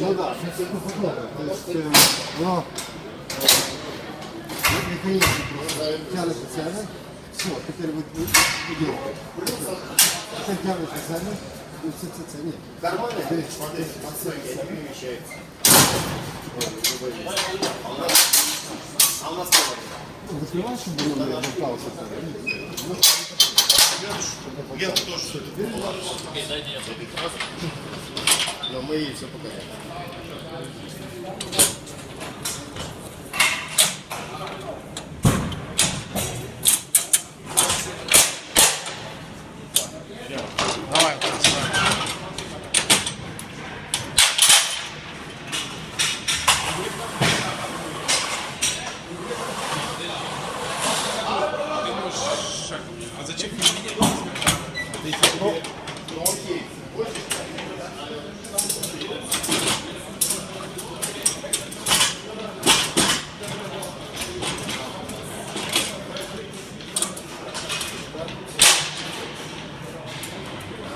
Ну да, это похоже. То есть, э, но э, механизм просто тянет специально. Все, теперь вот идет. Это тянет специально. И все, все, все, нет. Нормально? То есть, смотри, отсылки, они перемещаются. А у нас что? Ну, Закрываешь, чтобы он не болтался. Я тоже все это беру. Окей, дайте я Но мы ей все покажем. А зачем мне Thank you.